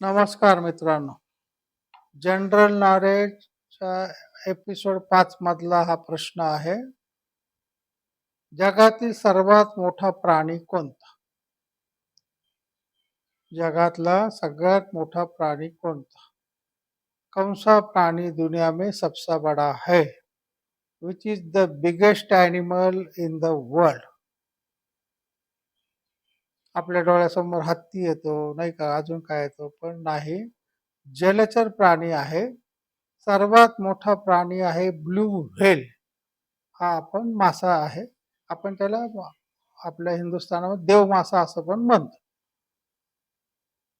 नमस्कार मित्रांनो. General नॉलेजच्या episode पाच मधला हा प्रश्न आहे जगातील सर्वात मोठा प्राणी कोणता? जगातला सगळ्यात मोठा प्राणी कोणता? कौनसा प्राणी दुनिया में सबसे बड़ा है which is the biggest animal in the world आपल्या डोळ्यासमोर हत्ती येतो नाही का? अजून काय येतो? पण नाही. जलचर प्राणी आहे. सर्वात मोठा प्राणी आहे ब्लू व्हेल. हा आपण मासा आहे. आपण त्याला आपल्या हिंदुस्थानामध्ये देव मासा असं पण म्हणतो.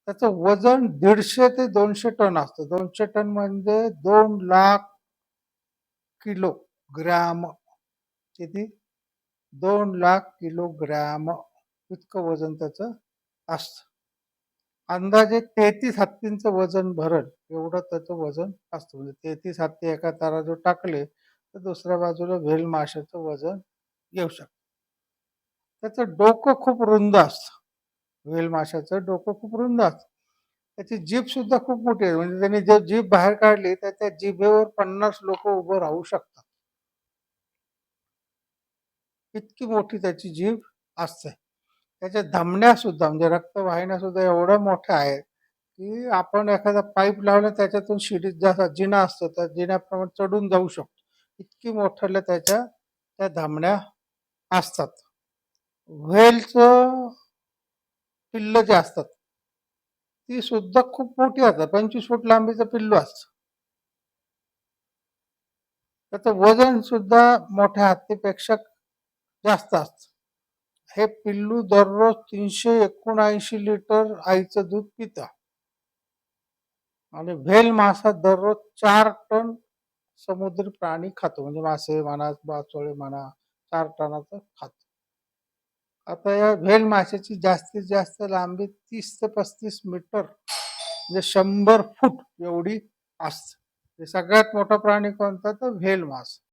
त्याचं वजन दीडशे ते दोनशे टन असतं. दोनशे टन म्हणजे दोन लाख किलो ग्रॅम किती? दोन लाख किलोग्रॅम. इतकं वजन त्याचं असतं. अंदाजे तेहतीस हत्तींचं वजन भरल एवढं त्याचं वजन असतं. म्हणजे तेहतीस हत्ती एका तारा जो टाकले तर दुसऱ्या बाजूला व्हेल माशाचं वजन येऊ शकतं. त्याचं डोकं खूप रुंद असतं. व्हेल माशाचं डोकं खूप रुंद असतं. त्याची जीभ सुद्धा खूप मोठी आहे. म्हणजे त्यांनी जर जीभ बाहेर काढली तर त्या जिभेवर पन्नास लोक उभं राहू शकतात. इतकी मोठी त्याची जीभ असते. त्याच्या धमण्यासुद्धा म्हणजे रक्तवाहिन्या सुद्धा एवढ्या मोठ्या आहेत की आपण एखादा पाईप लावला त्याच्यातून शिडी जसा जिना असतो त्या जिन्याप्रमाणे चढून जाऊ शकतो. इतकी मोठ्याला त्याच्या त्या धामण्या असतात. व्हेलचं पिल्ल जे असतात ती सुद्धा खूप मोठी असतात. पंचवीस फूट लांबीचं पिल्लू असतं. त्याचं वजन सुद्धा मोठ्या हत्तीपेक्षा जास्त असतं. हे पिल्लू दररोज तीनशे एकोणऐंशी लिटर आईचं दूध पितं. आणि व्हेल मासा दररोज चार टन समुद्री प्राणी खातो. म्हणजे मासे म्हणा बाचोळे म्हणा चार टनाचं खातो. आता या व्हेल माशाची जास्तीत जास्त लांबी तीस ते पस्तीस मीटर म्हणजे शंभर फूट एवढी असते. सगळ्यात मोठा प्राणी कोणता? तर व्हेल मासा.